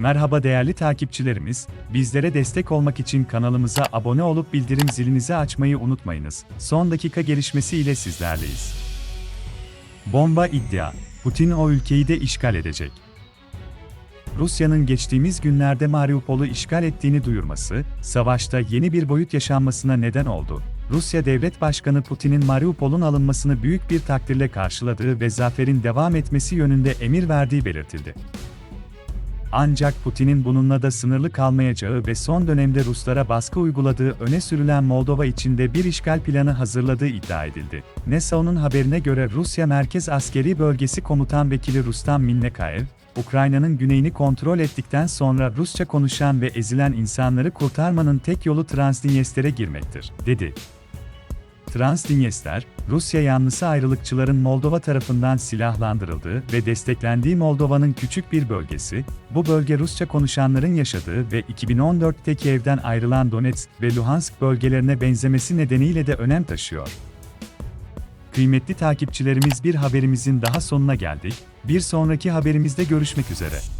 Merhaba değerli takipçilerimiz, bizlere destek olmak için kanalımıza abone olup bildirim zilinizi açmayı unutmayınız. Son dakika gelişmesi ile sizlerleyiz. Bomba iddia, Putin o ülkeyi de işgal edecek. Rusya'nın geçtiğimiz günlerde Mariupol'u işgal ettiğini duyurması, savaşta yeni bir boyut yaşanmasına neden oldu. Rusya Devlet Başkanı Putin'in Mariupol'un alınmasını büyük bir takdirle karşıladığı ve zaferin devam etmesi yönünde emir verdiği belirtildi. Ancak Putin'in bununla da sınırlı kalmayacağı ve son dönemde Ruslara baskı uyguladığı öne sürülen Moldova içinde bir işgal planı hazırladığı iddia edildi. NESAO'nun haberine göre Rusya Merkez Askeri Bölgesi Komutan Vekili Rustam Minnekaev, Ukrayna'nın güneyini kontrol ettikten sonra Rusça konuşan ve ezilen insanları kurtarmanın tek yolu Transdinyester'e girmektir, dedi. Transdinyester, Rusya yanlısı ayrılıkçıların Moldova tarafından silahlandırıldığı ve desteklendiği Moldova'nın küçük bir bölgesi, bu bölge Rusça konuşanların yaşadığı ve 2014'teki evden ayrılan Donetsk ve Luhansk bölgelerine benzemesi nedeniyle de önem taşıyor. Kıymetli takipçilerimiz bir haberimizin daha sonuna geldik, bir sonraki haberimizde görüşmek üzere.